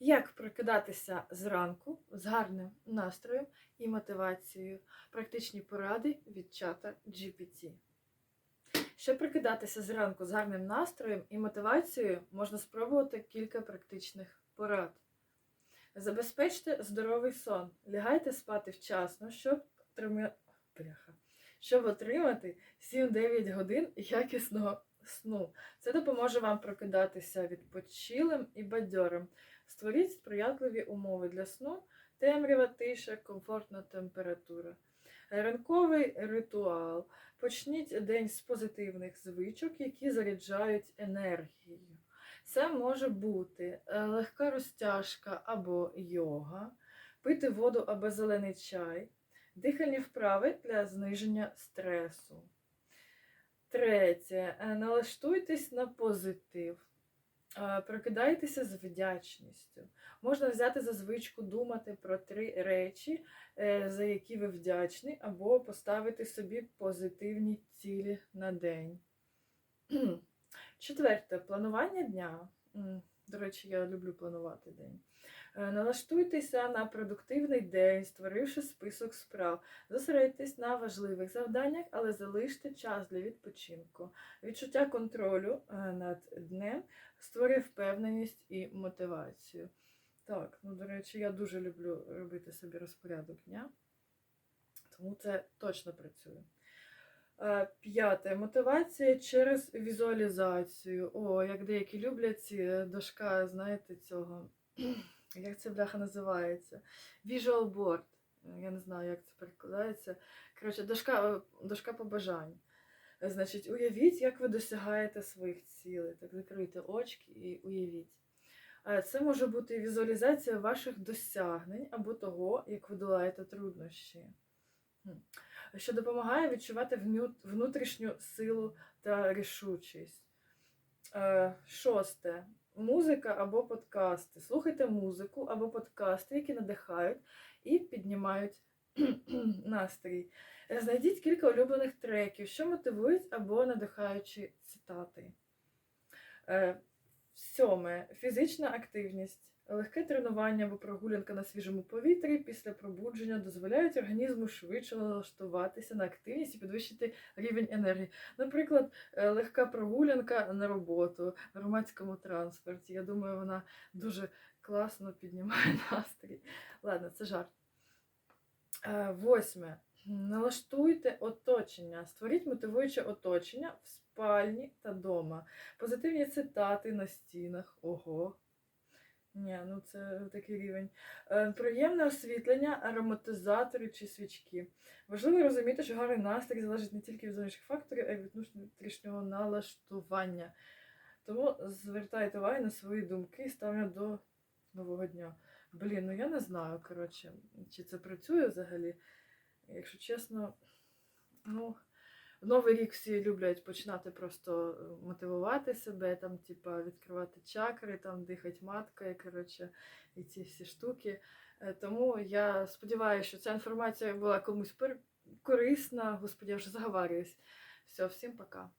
Як прокидатися зранку з гарним настроєм і мотивацією? Практичні поради від чата GPT. Щоб прокидатися зранку з гарним настроєм і мотивацією, можна спробувати кілька практичних порад. Забезпечте здоровий сон. Лягайте спати вчасно, щоб, Бляха. щоб отримати 7-9 годин якісного сну. Це допоможе вам прокидатися відпочилим і бадьорим. Створіть сприятливі умови для сну, темрява, тиша, комфортна температура. Ранковий ритуал. Почніть день з позитивних звичок, які заряджають енергією. Це може бути е, легка розтяжка або йога, пити воду або зелений чай, дихальні вправи для зниження стресу. Третє. Е, Налаштуйтесь на позитив. Е, Прокидайтеся з вдячністю. Можна взяти за звичку думати про три речі, е, за які ви вдячні, або поставити собі позитивні цілі на день. Четверте планування дня. До речі, я люблю планувати день. Е, Налаштуйтеся на продуктивний день, створивши список справ. Зосередьтесь на важливих завданнях, але залиште час для відпочинку. Відчуття контролю е, над днем створює впевненість і мотивацію. Так, ну до речі, я дуже люблю робити собі розпорядок дня, тому це точно працює. Е, П'яте. Мотивація через візуалізацію. О, як деякі люблять ці дошка, знаєте, цього. Як це бляха називається? Visual board. Я не знаю, як це перекладається. Коротше, дошка, е, дошка побажань. Значить, уявіть, як ви досягаєте своїх цілей. Так, закрийте очки і уявіть. Е, Це може бути візуалізація ваших досягнень або того, як ви долаєте труднощі. Що допомагає відчувати внутрішню силу та рішучість. Е, Шосте. Музика або подкасти. Слухайте музику або подкасти, які надихають і піднімають настрій. Е, Знайдіть кілька улюблених треків, що мотивують або надихаючі цитати. Сьоме. Фізична активність. Легке тренування або прогулянка на свіжому повітрі після пробудження дозволяють організму швидше налаштуватися на активність і підвищити рівень енергії. Наприклад, е, легка прогулянка на роботу в громадському транспорті. Я думаю, вона дуже класно піднімає настрій. Ладно, це жарт. Е, Восьме. Налаштуйте оточення. Створіть мотивуюче оточення в спальні та дома. Позитивні цитати на стінах. Ого. Ні, ну це такий рівень. Е, Приємне освітлення, ароматизатори чи свічки. Важливо розуміти, що гарний настрій залежить не тільки від зовнішніх факторів, а й від внутрішнього налаштування. Тому звертайте увагу на свої думки і ставлення до нового дня. Блін, ну я не знаю, коротше, чи це працює взагалі. Якщо чесно, ну, Новий рік всі люблять починати просто е, мотивувати себе, там, типа, відкривати чакри, там, дихати маткою, коротше, і ці всі штуки. Е, Тому я сподіваюся, що ця інформація була комусь корисна. Господи, я вже заговарююсь. Все, всім пока.